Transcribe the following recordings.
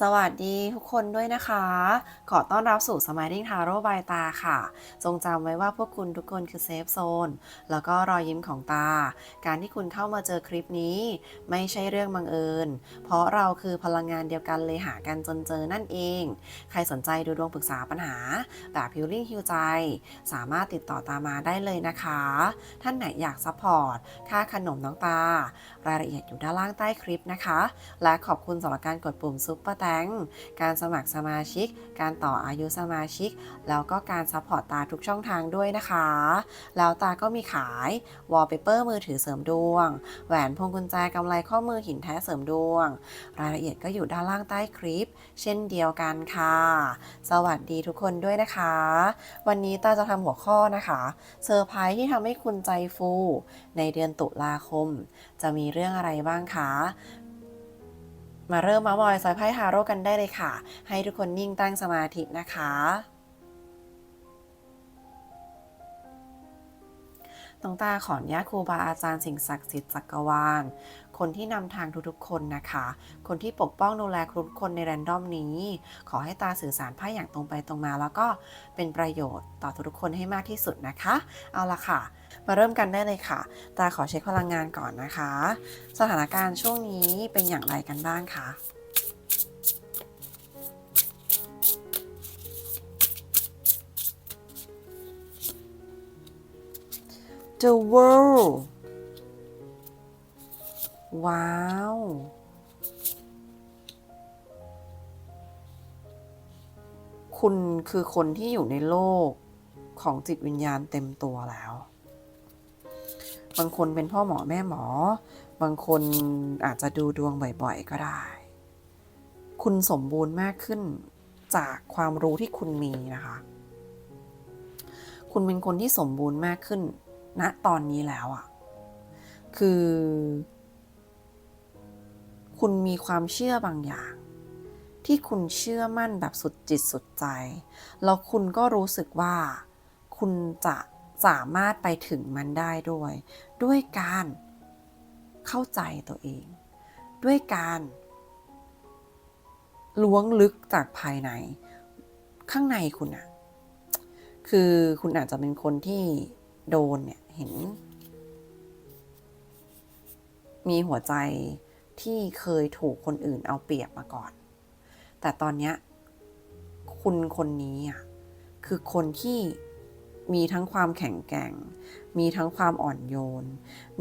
สวัสดีทุกคนด้วยนะคะ ขอต้อนรับสู่ Smiling Tarot by ตาค่ะ จงจำไว้ว่าพวกคุณทุกคนคือเซฟโซน แล้วก็รอยยิ้มของตา การที่คุณเข้ามาเจอคลิปนี้ ไม่ใช่เรื่องบังเอิญ เพราะเราคือพลังงานเดียวกันเลยหากันจนเจอนั่นเอง ใครสนใจดูดวงปรึกษาปัญหา แบบพิลลิ่งฮิวใจ สามารถติดต่อตามาได้เลยนะคะ ท่านไหนอยากซัพพอร์ต ค่าขนมน้องตา รายละเอียดอยู่ด้านล่างใต้คลิปนะคะ และขอบคุณสำหรับการกดปุ่มซุปเปอร์แตงการสมัครสมาชิก การต่ออายุสมาชิก แล้วก็การซัพพอร์ตตาทุกช่องทางด้วยนะคะ แล้วตาก็มีขายวอลเปเปอร์มือถือเสริมดวง แหวนพวงกุญแจกำไรข้อมือหินแท้เสริมดวง รายละเอียดก็อยู่ด้านล่างใต้คลิป เช่นเดียวกันค่ะ สวัสดีทุกคนด้วยนะคะ วันนี้ตาจะทำหัวข้อนะคะเซอร์ไพรส์ที่ทำให้คุณใจฟู ในเดือนตุลาคม จะมีเรื่องอะไรบ้างคะ มาเริ่มมามอยสอยไพ่ฮาโร่กันได้เลยค่ะ ให้ทุกคนนิ่งตั้งสมาธินะคะน้องตาขออนุญาตครูบาอาจารย์สิ่งศักดิ์สิทธิ์จักรวาล คนที่นำทางทุกๆคนนะคะ คนที่ปกป้องดูแลทุกคนในแรนดอมนี้ ขอให้ตาสื่อสารไพ่อย่างตรงไปตรงมา แล้วก็เป็นประโยชน์ต่อทุกๆคนให้มากที่สุดนะคะ เอาละค่ะ มาเริ่มกันได้เลยค่ะ ตาขอเช็คพลังงานก่อนนะคะ สถานการณ์ช่วงนี้เป็นอย่างไรกันบ้างคะ The world ว้าว คุณคือคนที่อยู่ในโลกของจิตวิญญาณเต็มตัวแล้ว บางคนเป็นพ่อหมอแม่หมอ บางคนอาจจะดูดวงบ่อยๆ ก็ได้ คุณสมบูรณ์มากขึ้นจากความรู้ที่คุณมีนะคะ คุณเป็นคนที่สมบูรณ์มากขึ้นณตอนนี้แล้วอะ่ะ คือ คุณมีความเชื่อบางอย่าง ที่คุณเชื่อมั่นแบบสุดจิตสุดใจ แล้วคุณก็รู้สึกว่า คุณจะสามารถไปถึงมันได้ด้วย ด้วยการเข้าใจตัวเอง ด้วยการล้วงลึกจากภายใน ข้างในคุณอะคือคุณอาจจะเป็นคนที่โดนเนี่ยเห็น มีหัวใจ ที่เคยถูกคนอื่นเอาเปรียบมาก่อน แต่ตอนนี้คุณคนนี้อะคือคนที่มีทั้งความแข็งแกร่ง มีทั้งความอ่อนโยน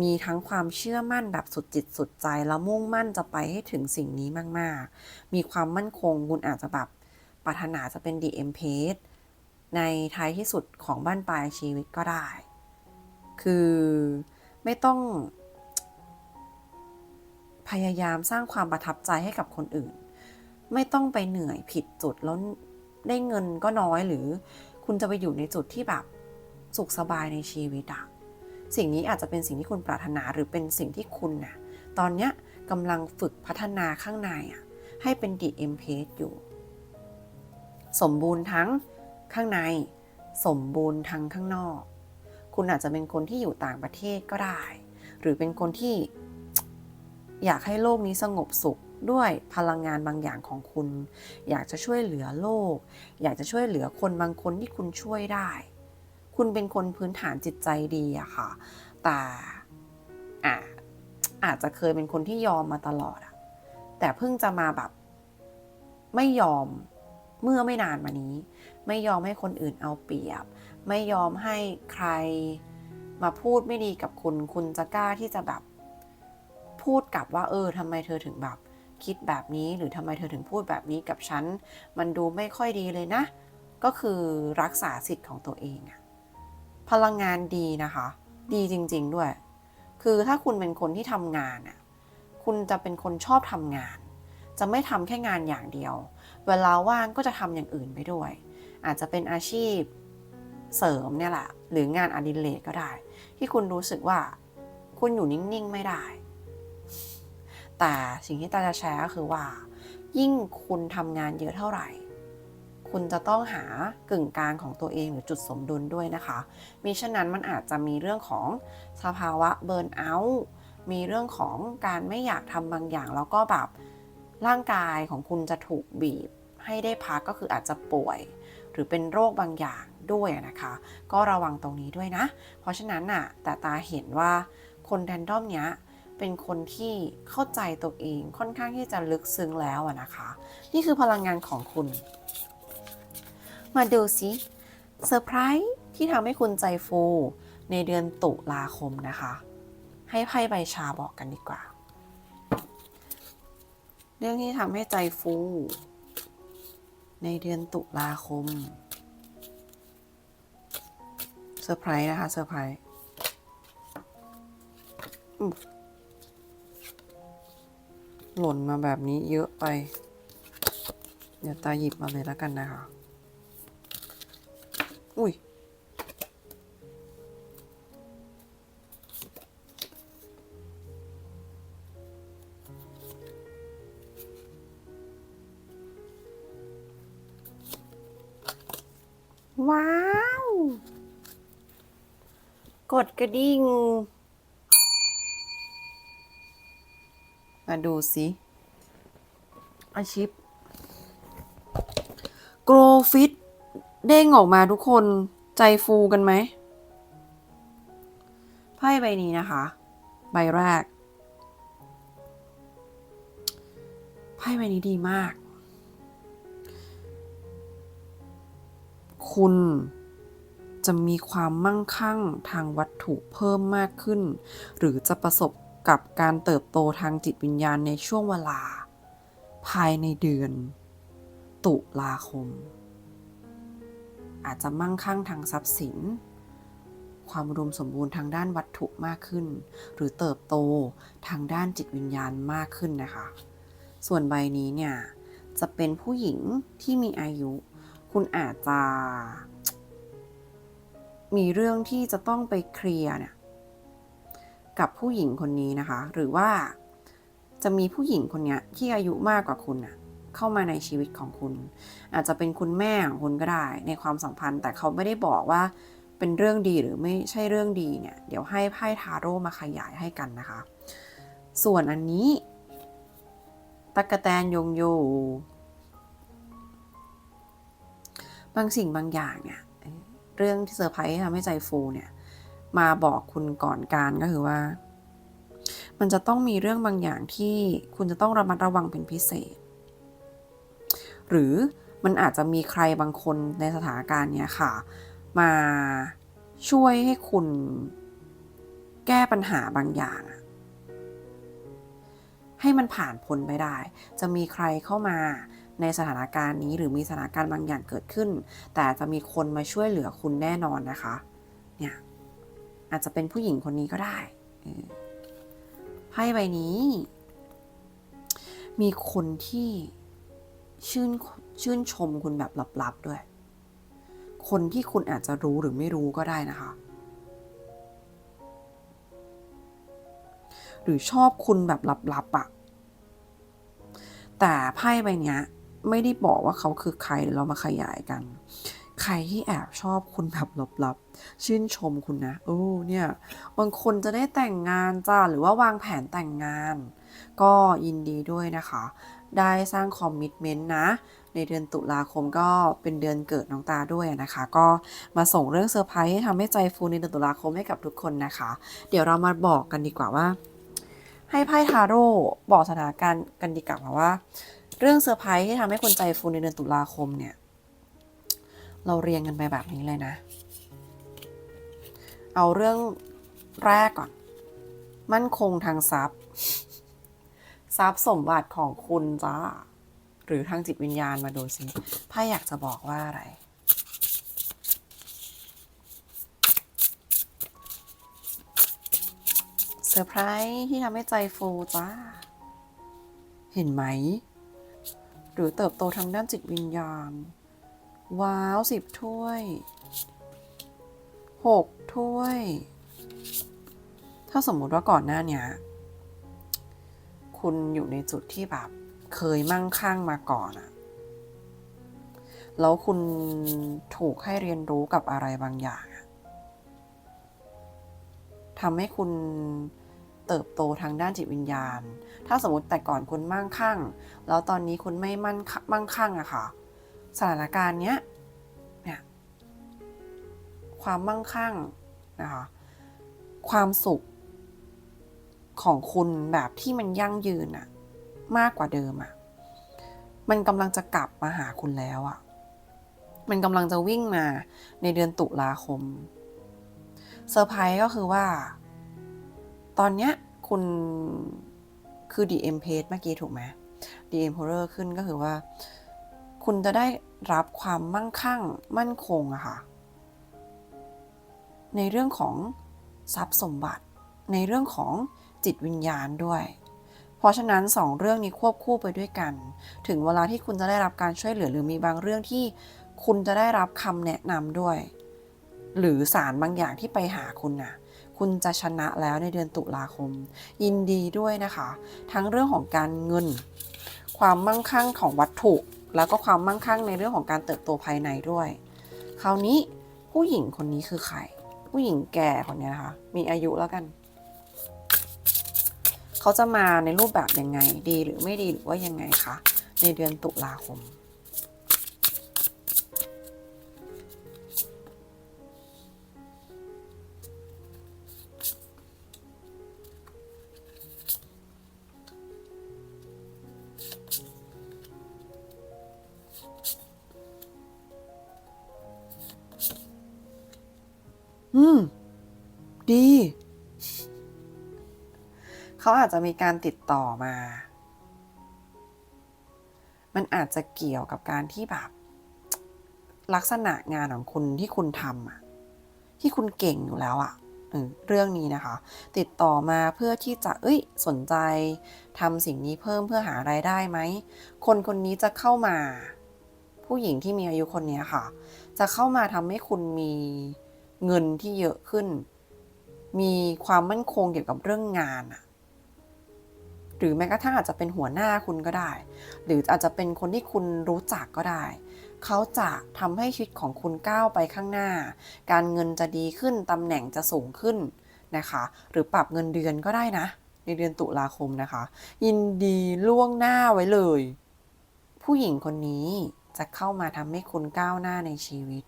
มีทั้งความเชื่อมั่นแบบสุดจิตสุดใจ แล้วมุ่งมั่นจะไปให้ถึงสิ่งนี้มาก ๆ มีความมั่นคง คุณอาจจะแบบปรารถนาจะเป็น DM p a g e ในท้ายที่สุดของบ้านปลายชีวิตก็ได้ คือไม่ต้อง พยายามสร้างความประทับใจให้กับคนอื่น ไม่ต้องไปเหนื่อยผิดจุดแล้วได้เงินก็น้อยหรือ คุณจะไปอยู่ในจุดที่แบบสุขสบายในชีวิตอะสิ่งนี้อาจจะเป็นสิ่งที่คุณปรารถนาหรือเป็นสิ่งที่คุณน่ะตอนเนี้ยกำลังฝึกพัฒนาข้างในอะให้เป็นดีเอ็มเพสอยู่ สมบูรณ์ทั้งข้างใน สมบูรณ์ทั้งข้างนอก คุณอาจจะเป็นคนที่อยู่ต่างประเทศก็ได้ หรือเป็นคนที่ อยากให้โลกนี้สงบสุขด้วยพลังงานบางอย่างของคุณ อยากจะช่วยเหลือโลก อยากจะช่วยเหลือคนบางคนที่คุณช่วยได้ คุณเป็นคนพื้นฐานจิตใจดีอะค่ะ แต่อาอาจจะเคยเป็นคนที่ยอมมาตลอดอะแต่เพิ่งจะมาแบบ ไม่ยอมเมื่อไม่นานมานี้ ไม่ยอมให้คนอื่นเอาเปรียบ ไม่ยอมให้ใครมาพูดไม่ดีกับคุณ คุณจะกล้าที่จะแบบ พูดกลับว่าเออทำไมเธอถึงแบบคิดแบบนี้หรือทำไมเธอถึงพูดแบบนี้กับฉัน มันดูไม่ค่อยดีเลยนะ ก็คือรักษาสิทธิ์ของตัวเองอะพลังงานดีนะคะ ดีจริง ๆด้วย คือถ้าคุณเป็นคนที่ทำงานอะคุณจะเป็นคนชอบทำงาน จะไม่ทำแค่งานอย่างเดียว เวลาว่างก็จะทำอย่างอื่นไปด้วย อาจจะเป็นอาชีพเสริมเนี่ยแหละ หรืองานอดิเรกก็ได้ ที่คุณรู้สึกว่า คุณอยู่นิ่ง ๆ ไม่ได้ แต่สิ่งที่ตาจะแชร์ก็คือว่า ยิ่งคุณทำงานเยอะเท่าไหร่ คุณจะต้องหากึ่งกลางของตัวเองหรือจุดสมดุลด้วยนะคะ มิฉะนั้นมันอาจจะมีเรื่องของสภาวะเบิร์นเอาท์มีเรื่องของการไม่อยากทำบางอย่าง แล้วก็แบบร่างกายของคุณจะถูกบีบ ให้ได้พักก็คืออาจจะป่วย หรือเป็นโรคบางอย่างด้วยนะคะ ก็ระวังตรงนี้ด้วยนะ เพราะฉะนั้นน่ะแต่ตาเห็นว่าคนแรนดอมเนี้ย เป็นคนที่เข้าใจตัวเองค่อนข้างที่จะลึกซึ้งแล้วนะคะ นี่คือพลังงานของคุณ มาดูสิเซอร์ไพรส์ที่ทำให้คุณใจฟูในเดือนตุลาคมนะคะ ให้ไพ่ใบชาบอกกันดีกว่า เรื่องที่ทำให้ใจฟู ในเดือนตุลาคมเซอร์ไพรส์นะคะเซอร์ไพรส์ หล่นมาแบบนี้เยอะไป เดี๋ยวตาหยิบมาเลยแล้วกันนะคะ อุ้ย ว้าว กดกระดิ่ง มาดูสิอาชิปโกรฟิตเด้งออกมาทุกคนใจฟูกันไหมไพ่ใบนี้นะคะ ใบแรกไพ่ใบนี้ดีมาก คุณจะมีความมั่งคั่งทางวัตถุเพิ่มมากขึ้น หรือจะประสบ กับการเติบโตทางจิตวิญญาณในช่วงเวลา ภายในเดือน ตุลาคม อาจจะมั่งคั่งทางทรัพย์สิน ความอุดมสมบูรณ์ทางด้านวัตถุมากขึ้น หรือเติบโตทางด้านจิตวิญญาณมากขึ้นนะคะ ส่วนใบนี้เนี่ยจะเป็นผู้หญิงที่มีอายุ คุณอาจจะ มีเรื่องที่จะต้องไปเคลียร์เนี่ย กับผู้หญิงคนนี้นะคะ หรือว่าจะมีผู้หญิงคนนี้ที่อายุมากกว่าคุณน่ะเข้ามาในชีวิตของคุณ อาจจะเป็นคุณแม่ของคุณก็ได้ ในความสัมพันธ์ แต่เขาไม่ได้บอกว่าเป็นเรื่องดีหรือไม่ใช่เรื่องดีเนี่ย เดี๋ยวให้ไพ่ทาโร่มาขยายให้กันนะคะ ส่วนอันนี้ตะกะแตนยงอยู่บางสิ่งบางอย่างเนี่ย เรื่องที่เซอร์ไพรส์ทำให้ใจฟูเนี่ย มาบอกคุณก่อนการก็คือว่า มันจะต้องมีเรื่องบางอย่างที่คุณจะต้องระมัดระวังเป็นพิเศษ หรือมันอาจจะมีใครบางคนในสถานการณ์เนี้ยค่ะ มาช่วยให้คุณแก้ปัญหาบางอย่างให้มันผ่านพ้นไปได้ จะมีใครเข้ามาในสถานการณ์นี้หรือมีสถานการณ์บางอย่างเกิดขึ้น แต่จะมีคนมาช่วยเหลือคุณแน่นอนนะคะ เนี่ย อาจจะเป็นผู้หญิงคนนี้ก็ได้ไพ่ใบนี้ มีคนที่ชื่นชื่นชมคุณแบบลับๆด้วย คนที่คุณอาจจะรู้หรือไม่รู้ก็ได้นะคะ หรือชอบคุณแบบลับๆอะ่ะ แต่ไพ่ใบนี้ไม่ได้บอกว่าเขาคือใครเรามาขยายกัน ใครที่แอบชอบคุณแบบลับๆ ชื่นชมคุณนะโอ้เนี่ย บางคนจะได้แต่งงานจ้าหรือว่าวางแผนแต่งงาน ก็ยินดีด้วยนะคะ ได้สร้างคอมมิชเมนต์นะ ในเดือนตุลาคมก็เป็นเดือนเกิดน้องตาด้วยนะคะ ก็มาส่งเรื่องเซอร์ไพรส์ให้ทำให้ใจฟูในเดือนตุลาคมให้กับทุกคนนะคะ เดี๋ยวเรามาบอกกันดีกว่าว่า ให้ไพ่ทาโร่บอกสถานการณ์กันดีกว่าว่า เรื่องเซอร์ไพรส์ที่ทำให้คนใจฟูในเดือนตุลาคมเนี่ย เราเรียงกันไปแบบนี้เลยนะ เอาเรื่องแรกก่อน มั่นคงทางทรัพย์ ทรัพย์สมบัติของคุณจ้า หรือทางจิตวิญญาณมาดูสิไพ่อยากจะบอกว่าอะไรเซอร์ไพรส์ที่ทำให้ใจฟูจ้า เห็นไหม หรือเติบโตทางด้านจิตวิญญาณ ว้าวสิบถ้วยหกถ้วย ถ้าสมมุติว่าก่อนหน้าเนี้ยคุณอยู่ในจุดที่แบบเคยมั่งคั่งมาก่อนอะแล้วคุณถูกให้เรียนรู้กับอะไรบางอย่างทำให้คุณเติบโตทางด้านจิตวิญญาณ ถ้าสมมติแต่ก่อนคุณมั่งคั่ง แล้วตอนนี้คุณไม่มั่นมั่งคั่งอะค่ะ สถานการณ์เนี้ยเนี่ยความมั่งคั่งนะคะความสุขของคุณแบบที่มันยั่งยืนอะมากกว่าเดิมอะมันกำลังจะกลับมาหาคุณแล้วอะมันกำลังจะวิ่งมาในเดือนตุลาคมเซอร์ไพรส์ก็คือว่า ตอนเนี้ยคุณคือ DM page เมื่อกี้ถูกไหม DM horror ขึ้นก็คือว่า คุณจะได้รับความมั่งคั่งมั่นคงอะค่ะ ในเรื่องของทรัพย์สมบัติ ในเรื่องของจิตวิญญาณด้วย เพราะฉะนั้นสองเรื่องนี้ควบคู่ไปด้วยกัน ถึงเวลาที่คุณจะได้รับการช่วยเหลือหรือมีบางเรื่องที่คุณจะได้รับคำแนะนำด้วย หรือสารบางอย่างที่ไปหาคุณน่ะคุณจะชนะแล้วในเดือนตุลาคม ยินดีด้วยนะคะ ทั้งเรื่องของการเงิน ความมั่งคั่งของวัตถุ แล้วก็ความมั่งคั่งในเรื่องของการเติบโตภายในด้วย คราวนี้ผู้หญิงคนนี้คือใคร ผู้หญิงแก่คนนี้นะคะ มีอายุแล้วกัน เขาจะมาในรูปแบบยังไง ดีหรือไม่ดีหรือว่ายังไงคะ ในเดือนตุลาคม อืม ดี เขาอาจจะมีการติดต่อมา มันอาจจะเกี่ยวกับการที่แบบ ลักษณะงานของคุณที่คุณทำอะที่คุณเก่งอยู่แล้วอะเอเรื่องนี้นะคะ ติดต่อมาเพื่อที่จะเอ้ยสนใจทำสิ่งนี้เพิ่มเพื่อหารายได้ไหม คนคนนี้จะเข้ามา ผู้หญิงที่มีอายุคนนี้ค่ะ จะเข้ามาทำให้คุณมี เงินที่เยอะขึ้น มีความมั่นคงเกี่ยวกับเรื่องงานอะหรือแม้กระทั่งอาจจะเป็นหัวหน้าคุณก็ได้ หรืออาจจะเป็นคนที่คุณรู้จักก็ได้ เขาจะทำให้ชีวิตของคุณก้าวไปข้างหน้า การเงินจะดีขึ้นตำแหน่งจะสูงขึ้นนะคะ หรือปรับเงินเดือนก็ได้นะ ในเดือนตุลาคมนะคะ ยินดีล่วงหน้าไว้เลย ผู้หญิงคนนี้จะเข้ามาทำให้คุณก้าวหน้าในชีวิต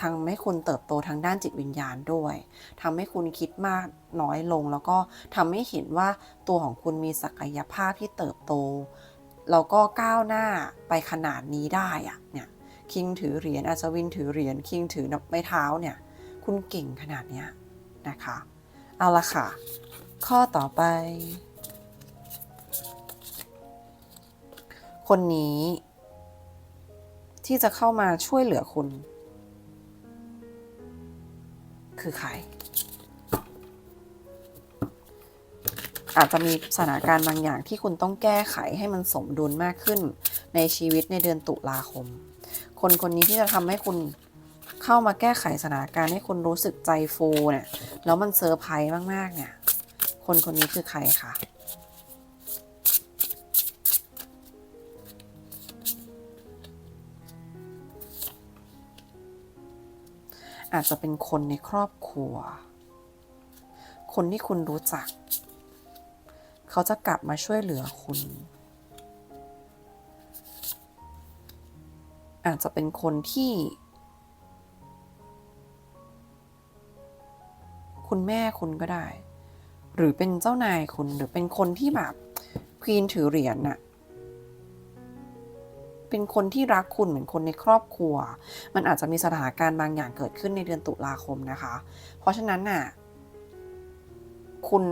ทำให้คุณเติบโตทางด้านจิตวิญญาณด้วยทำให้คุณคิดมากน้อยลง แล้วก็ทำให้เห็นว่าตัวของคุณมีศักยภาพที่เติบโต แล้วก็ก้าวหน้าไปขนาดนี้ได้อะเนี่ยคิงถือเหรียญอัศวินถือเหรียญคิงถือไม้เท้าเนี่ยคุณเก่งขนาดเนี้ยนะคะ เอาละค่ะ ข้อต่อไป คนนี้ที่จะเข้ามาช่วยเหลือคุณ คือใคร อาจจะมีสถานการณ์บางอย่างที่คุณต้องแก้ไขให้มันสมดุลมากขึ้นในชีวิตในเดือนตุลาคม คนคนนี้ที่จะทำให้คุณเข้ามาแก้ไขสถานการณ์ให้คุณรู้สึกใจฟูเนี่ย แล้วมันเซอร์ไพรส์มากๆเนี่ย คนคนนี้คือใครคะ อาจจะเป็นคนในครอบครัว คนที่คุณรู้จัก เขาจะกลับมาช่วยเหลือคุณ อาจจะเป็นคนที่ คุณแม่คุณก็ได้ หรือเป็นเจ้านายคุณหรือเป็นคนที่แบบควีนถือเหรียญน่ะ เป็นคนที่รักคุณเหมือนคนในครอบครัว มันอาจจะมีสถานการณ์บางอย่างเกิดขึ้นในเดือนตุลาคมนะคะ เพราะฉะนั้นน่ะ คุณ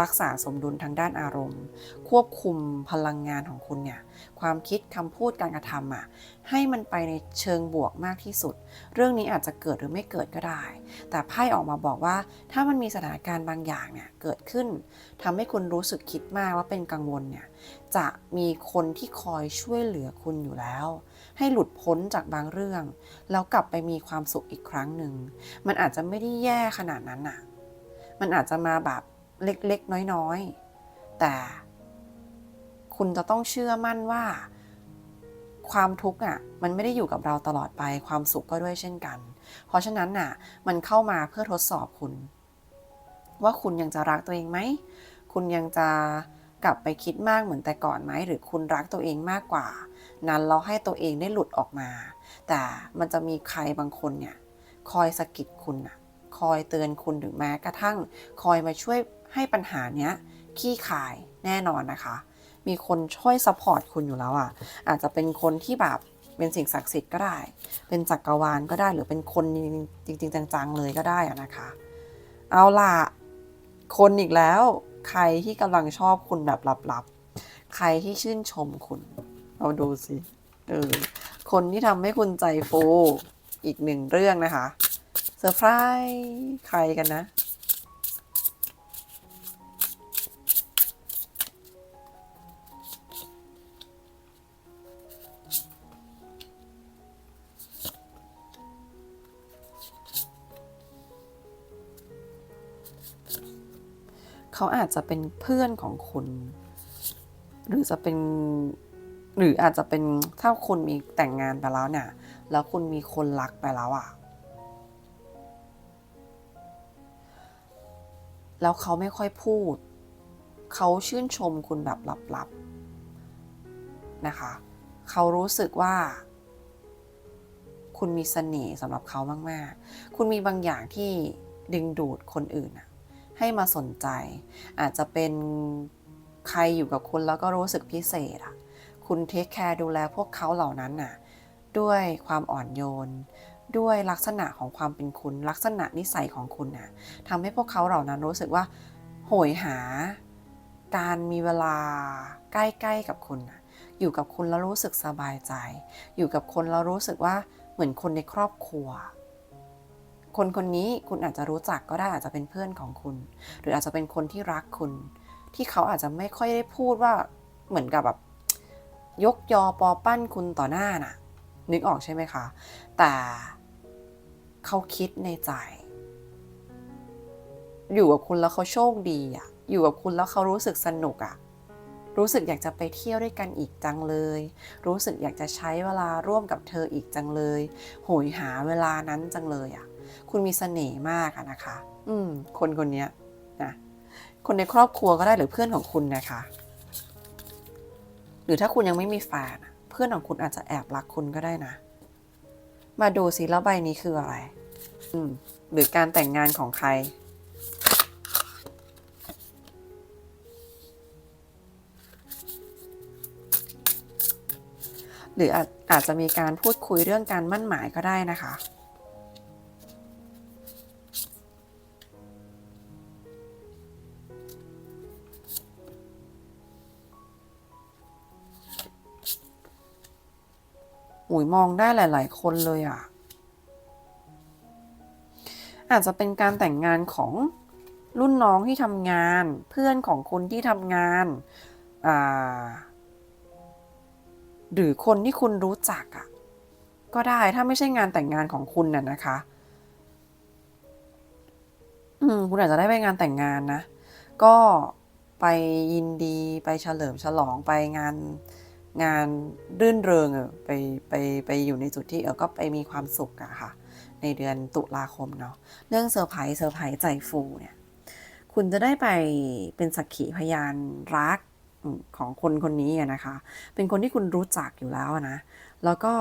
รักษาสมดุลทางด้านอารมณ์ ควบคุมพลังงานของคุณเนี่ยความคิดคำพูดการกระทำอะให้มันไปในเชิงบวกมากที่สุด เรื่องนี้อาจจะเกิดหรือไม่เกิดก็ได้ แต่ไพ่ออกมาบอกว่า ถ้ามันมีสถานการณ์บางอย่างเนี่ยเกิดขึ้นทำให้คุณรู้สึกคิดมากว่าเป็นกังวลเนี่ยจะมีคนที่คอยช่วยเหลือคุณอยู่แล้ว ให้หลุดพ้นจากบางเรื่อง แล้วกลับไปมีความสุขอีกครั้งหนึ่งมันอาจจะไม่ได้แย่ขนาดนั้นน่ะมันอาจจะมาแบบ เล็กๆ น้อยๆ แต่คุณจะต้องเชื่อมั่นว่า ความทุกข์อะมันไม่ได้อยู่กับเราตลอดไปความสุขก็ด้วยเช่นกัน เพราะฉะนั้นน่ะ มันเข้ามาเพื่อทดสอบคุณ ว่าคุณยังจะรักตัวเองไหม คุณยังจะกลับไปคิดมากเหมือนแต่ก่อนไหม หรือคุณรักตัวเองมากกว่า นั้นเราให้ตัวเองได้หลุดออกมา แต่มันจะมีใครบางคนเนี่ย คอยสะกิดคุณอะคอยเตือนคุณหรือแม้กระทั่ง คอยมาช่วย ให้ปัญหาเนี้ยขี้คายแน่นอนนะคะ มีคนช่วยซัพพอร์ตคุณอยู่แล้วอะอาจจะเป็นคนที่แบบเป็นสิ่งศักดิ์สิทธิ์ก็ได้ เป็นจักรวาลก็ได้หรือเป็นคนจริง ๆ จังๆเลยก็ได้อะนะคะ เอาล่ะ คนอีกแล้วใครที่กำลังชอบคุณแบบลับๆ ใครที่ชื่นชมคุณ เราดูสิเออคนที่ทำให้คุณใจฟูอีกหนึ่งเรื่องนะคะเซอร์ไพรส์ใครกันนะ เขาอาจจะเป็นเพื่อนของคุณ หรือจะเป็น หรืออาจจะเป็นถ้าคุณมีแต่งงานไปแล้วเนี่ย แล้วคุณมีคนรักไปแล้วอะ่ะ แล้วเขาไม่ค่อยพูด เขาชื่นชมคุณแบบลับๆ นะคะ เขารู้สึกว่าคุณมีเสน่ห์สำหรับเขามาก ๆ คุณมีบางอย่างที่ดึงดูดคนอื่นอะ ให้มาสนใจ อาจจะเป็นใครอยู่กับคุณแล้วก็รู้สึกพิเศษอะคุณเทคแคร์ดูแลพวกเขาเหล่านั้นน่ะด้วยความอ่อนโยน ด้วยลักษณะของความเป็นคุณ ลักษณะนิสัยของคุณน่ะทำให้พวกเขาเหล่านั้นรู้สึกว่า โหยหา การมีเวลาใกล้ๆกับคุณน่ะอยู่กับคุณแล้วรู้สึกสบายใจ อยู่กับคนแล้วรู้สึกว่าเหมือนคนในครอบครัว คนคนนี้คุณอาจจะรู้จักก็ได้อาจจะเป็นเพื่อนของคุณ หรืออาจจะเป็นคนที่รักคุณ ที่เขาอาจจะไม่ค่อยได้พูดว่าเหมือนกับแบบยกยอปอปั้นคุณต่อหน้าน่ะ นึกออกใช่ไหมคะ แต่เขาคิดในใจ อยู่กับคุณแล้วเขาโชคดีอะอยู่กับคุณแล้วเขารู้สึกสนุกอะรู้สึกอยากจะไปเที่ยวด้วยกันอีกจังเลย รู้สึกอยากจะใช้เวลาร่วมกับเธออีกจังเลย โหยหาเวลานั้นจังเลยอะ คุณมีเสน่ห์มากอะนะคะ อืม คนคนนี้นะคนในครอบครัวก็ได้หรือเพื่อนของคุณนะคะ หรือถ้าคุณยังไม่มีแฟนอะเพื่อนของคุณอาจจะแอบรักคุณก็ได้นะ มาดูสิแล้วใบนี้คืออะไร อืม หรือการแต่งงานของใครหรืออาจอาจจะมีการพูดคุยเรื่องการมั่นหมายก็ได้นะคะ อุ๋ยมองได้หลาย ๆ คนเลยอะ อาจจะเป็นการแต่งงานของรุ่นน้องที่ทำงาน เพื่อนของคุณที่ทำงานหรือคนที่คุณรู้จักอะ ก็ได้ถ้าไม่ใช่งานแต่งงานของคุณน่ะนะคะอืมคุณอาจจะได้ไปงานแต่งงานนะ ก็ไปยินดีไปเฉลิมฉลองไปงาน งานรื่นเริงไปไปไปอยู่ในจุดที่เออก็ไปมีความสุขอะค่ะ ในเดือนตุลาคมเนาะเรื่องเซอร์ไพรส์เซอร์ไพรส์ใจฟูเนี่ยคุณจะได้ไปเป็นสักขีพยานรักของคนคนนี้นะคะ เป็นคนที่คุณรู้จักอยู่แล้วนะ แล้วก็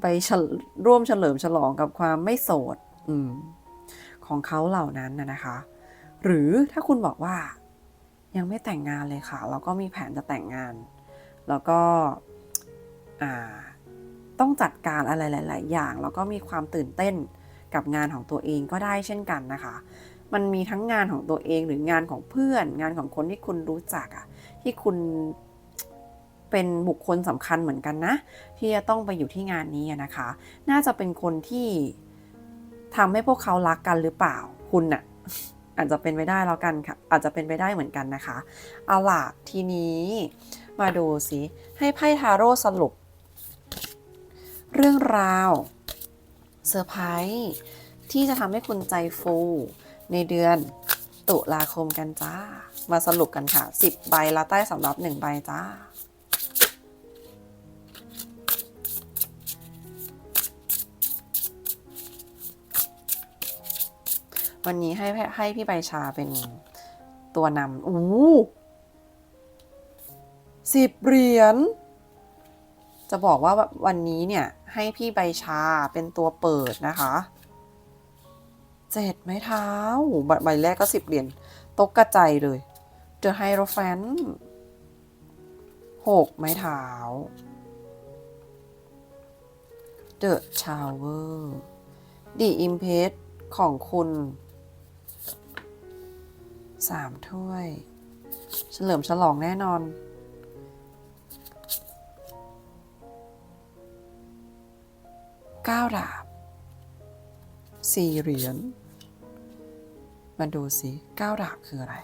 ไปร่วมเฉลิมฉลองกับความไม่โสดอของเขาเหล่านั้นนะนะคะ หรือถ้าคุณบอกว่ายังไม่แต่งงานเลยค่ะ แล้วก็มีแผนจะแต่งงาน แล้วก็ต้องจัดการอะไรหลาย ๆ อย่าง แล้วก็มีความตื่นเต้นกับงานของตัวเองก็ได้เช่นกันนะคะ มันมีทั้งงานของตัวเองหรืองานของเพื่อน งานของคนที่คุณรู้จักอะที่คุณเป็นบุคคลสำคัญเหมือนกันนะ ที่จะต้องไปอยู่ที่งานนี้นะคะ น่าจะเป็นคนที่ทำให้พวกเขารักกันหรือเปล่า คุณน่ะอาจจะเป็นไปได้แล้วกันค่ะ อาจจะเป็นไปได้เหมือนกันนะคะ เอาล่ะทีนี้ มาดูสิให้ไพ่ทาโร่สรุป เรื่องราวเซอร์ไพรส์ที่จะทำให้คุณใจฟูในเดือนตุลาคมกันจ้า มาสรุปกันค่ะ 10 ใบละใต้สำรับ 1 ใบจ้าวันนี้ให้ให้พี่ใบชาเป็นตัวนำอู้ สิบเหรียญ จะบอกว่าวันนี้เนี่ยให้พี่ใบชาเป็นตัวเปิดนะคะเจ็ดไม้เท้าใบใบแรกก็สิบเหรียญตกกระจายเลย The Hierophant หกไม้เท้า The Tower The Impress ของคุณสามถ้วย เฉลิมฉลองแน่นอน เก้าดาบสี่เหรียญมาดูสิเก้าดาบคืออะไร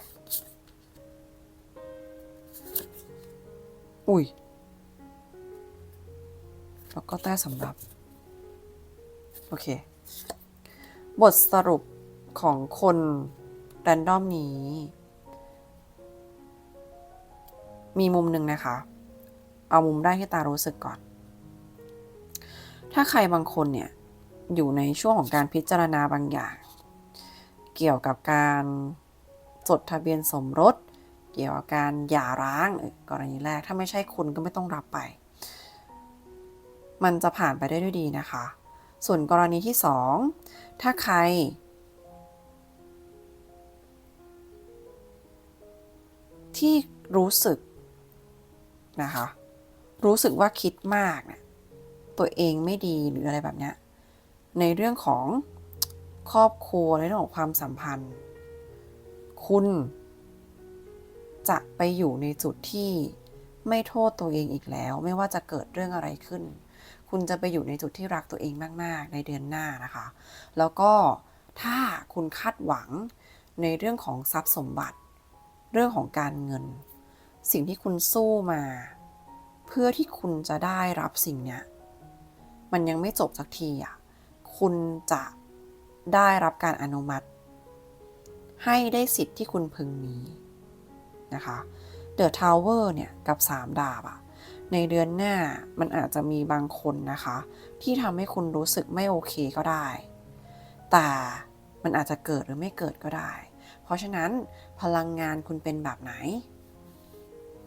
อุ้ย แล้วก็แต้สำหรับ โอเค บทสรุปของคนแรนดอมนี้ มีมุมหนึ่งนะคะ เอามุมได้ที่ตารู้สึกก่อน ถ้าใครบางคนเนี่ยอยู่ในช่วงของการพิจารณาบางอย่าง เกี่ยวกับการจดทะเบียนสมรส เกี่ยวกับการหย่าร้างกรณีแรกถ้าไม่ใช่คุณก็ไม่ต้องรับไป มันจะผ่านไปได้ด้วยดีนะคะ ส่วนกรณีที่สองถ้าใคร ที่รู้สึกนะคะ รู้สึกว่าคิดมากเนี่ย ตัวเองไม่ดีหรืออะไรแบบเนี้ยในเรื่องของครอบครัวในเรื่องของความสัมพันธ์ คุณจะไปอยู่ในจุดที่ไม่โทษตัวเองอีกแล้ว ไม่ว่าจะเกิดเรื่องอะไรขึ้น คุณจะไปอยู่ในจุดที่รักตัวเองมาก ๆ ในเดือนหน้านะคะ แล้วก็ถ้าคุณคาดหวังในเรื่องของทรัพย์สมบัติ เรื่องของการเงิน สิ่งที่คุณสู้มา เพื่อที่คุณจะได้รับสิ่งเนี้ย มันยังไม่จบสักทีอะคุณจะได้รับการอนุมัติ ให้ได้สิทธิ์ที่คุณพึงมีนะคะ The Tower เนี่ยกับ 3 ดาบอะในเดือนหน้ามันอาจจะมีบางคนนะคะ ที่ทำให้คุณรู้สึกไม่โอเคก็ได้ แต่มันอาจจะเกิดหรือไม่เกิดก็ได้ เพราะฉะนั้นพลังงานคุณเป็นแบบไหน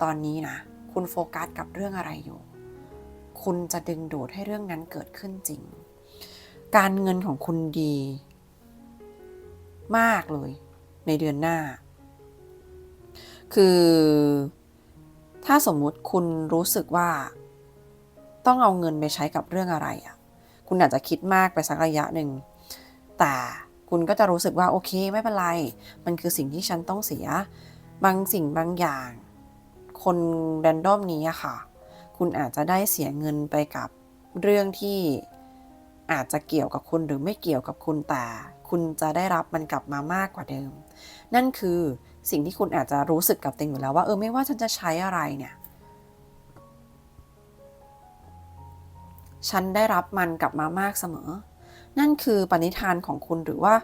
ตอนนี้นะ คุณโฟกัสกับเรื่องอะไรอยู่ คุณจะดึงดูดให้เรื่องนั้นเกิดขึ้นจริง การเงินของคุณดี มากเลย ในเดือนหน้า คือ ถ้าสมมุติคุณรู้สึกว่า ต้องเอาเงินไปใช้กับเรื่องอะไรอะ่ะ คุณอาจจะคิดมากไปสักระยะหนึ่ง แต่คุณก็จะรู้สึกว่าโอเคไม่เป็นไร มันคือสิ่งที่ฉันต้องเสีย บางสิ่งบางอย่าง คนแรนดอมนี้อะค่ะ คุณอาจจะได้เสียเงินไปกับเรื่องที่อาจจะเกี่ยวกับคุณหรือไม่เกี่ยวกับคุณแต่คุณจะได้รับมันกลับมามากกว่าเดิม นั่นคือสิ่งที่คุณอาจจะรู้สึกกับตัวเองอยู่แล้วว่าเออไม่ว่าฉันจะใช้อะไรเนี่ย ฉันได้รับมันกลับมามากเสมอ นั่นคือปณิธานของคุณหรือว่า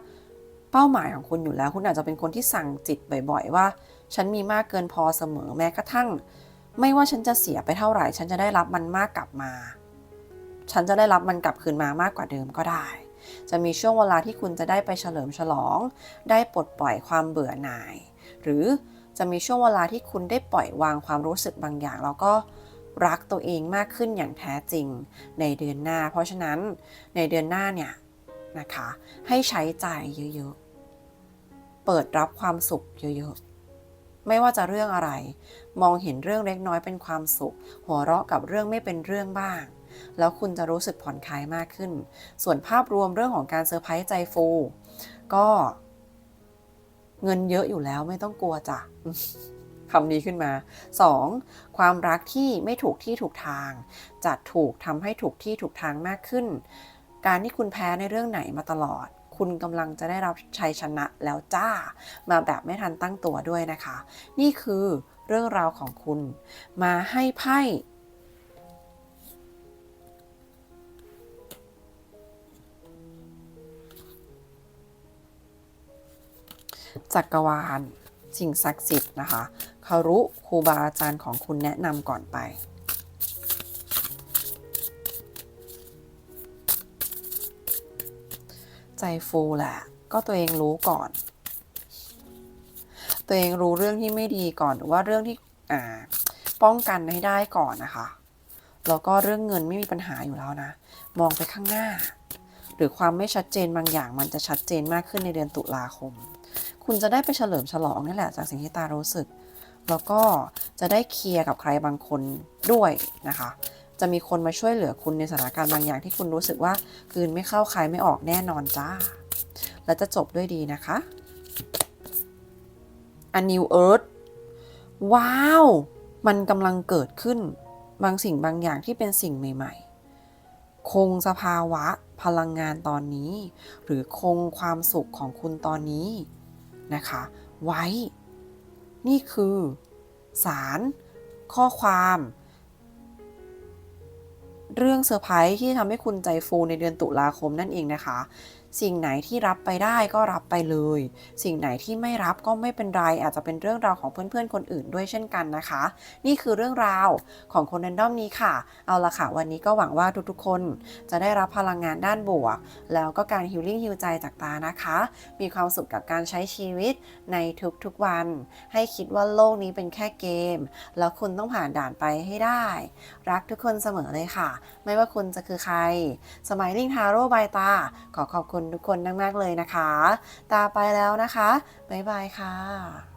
เป้าหมายของคุณอยู่แล้ว คุณอาจจะเป็นคนที่สั่งจิตบ่อย ๆ ว่า ฉันมีมากเกินพอเสมอแม้กระทั่ง ไม่ว่าฉันจะเสียไปเท่าไหร่ ฉันจะได้รับมันมากกลับมา ฉันจะได้รับมันกลับคืนมามากกว่าเดิมก็ได้ จะมีช่วงเวลาที่คุณจะได้ไปเฉลิมฉลอง ได้ปลดปล่อยความเบื่อหน่าย หรือจะมีช่วงเวลาที่คุณได้ปล่อยวางความรู้สึกบางอย่าง แล้วก็รักตัวเองมากขึ้นอย่างแท้จริงในเดือนหน้า เพราะฉะนั้นในเดือนหน้าเนี่ยนะคะให้ใช้ใจเยอะๆ เปิดรับความสุขเยอะๆ ไม่ว่าจะเรื่องอะไร มองเห็นเรื่องเล็กน้อยเป็นความสุข หัวเราะกับเรื่องไม่เป็นเรื่องบ้าง แล้วคุณจะรู้สึกผ่อนคลายมากขึ้น ส่วนภาพรวมเรื่องของการเซอร์ไพรส์ใจฟู ก็ เงินเยอะอยู่แล้วไม่ต้องกลัวจ้ะคำนี้ขึ้นมา 2. ความรักที่ไม่ถูกที่ถูกทาง จะถูกทำให้ถูกที่ถูกทางมากขึ้น การที่คุณแพ้ในเรื่องไหนมาตลอด คุณกำลังจะได้รับชัยชนะแล้วจ้า มาแบบไม่ทันตั้งตัวด้วยนะคะ นี่คือเรื่องราวของคุณ มาให้ไพ่จักรวาลสิ่งศักดิ์สิทธิ์นะคะคารุครูบาอาจารย์ของคุณแนะนำก่อนไป ฟูแหละ ก็ตัวเองรู้ก่อน ตัวเองรู้เรื่องที่ไม่ดีก่อนหรือว่าเรื่องที่อ่าป้องกันให้ได้ก่อนนะคะ แล้วก็เรื่องเงินไม่มีปัญหาอยู่แล้วนะ มองไปข้างหน้า หรือความไม่ชัดเจนบางอย่างมันจะชัดเจนมากขึ้นในเดือนตุลาคม คุณจะได้ไปเฉลิมฉลองนี่แหละจากสิ่งที่ตารู้สึก แล้วก็จะได้เคลียร์กับใครบางคนด้วยนะคะ จะมีคนมาช่วยเหลือคุณในสถานการณ์บางอย่างที่คุณรู้สึกว่ากลืนไม่เข้าใครไม่ออกแน่นอนจ้า และจะจบด้วยดีนะคะ A New Earth ว้าว มันกำลังเกิดขึ้น บางสิ่งบางอย่างที่เป็นสิ่งใหม่ ๆ คงสภาวะพลังงานตอนนี้ หรือคงความสุขของคุณตอนนี้นะคะ ไว้ นี่คือ สาร ข้อความ เรื่องเซอร์ไพรส์ที่ทำให้คุณใจฟูในเดือนตุลาคมนั่นเองนะคะ สิ่งไหนที่รับไปได้ก็รับไปเลย สิ่งไหนที่ไม่รับก็ไม่เป็นไร อาจจะเป็นเรื่องราวของเพื่อนๆคนอื่นด้วยเช่นกันนะคะ นี่คือเรื่องราวของคนแรนดอมนี้ค่ะ เอาละค่ะ วันนี้ก็หวังว่าทุกๆคนจะได้รับพลังงานด้านบวก แล้วก็การฮิลลิ่งฮิลใจจากตานะคะ มีความสุขกับการใช้ชีวิตในทุกๆวัน ให้คิดว่าโลกนี้เป็นแค่เกม แล้วคุณต้องผ่านด่านไปให้ได้ รักทุกคนเสมอเลยค่ะ ไม่ว่าคุณจะคือใคร สมัยลิงทาโร่บายตา ขอขอบคุณทุกคนมากๆเลยนะคะ ตาไปแล้วนะคะ บ๊ายบายค่ะ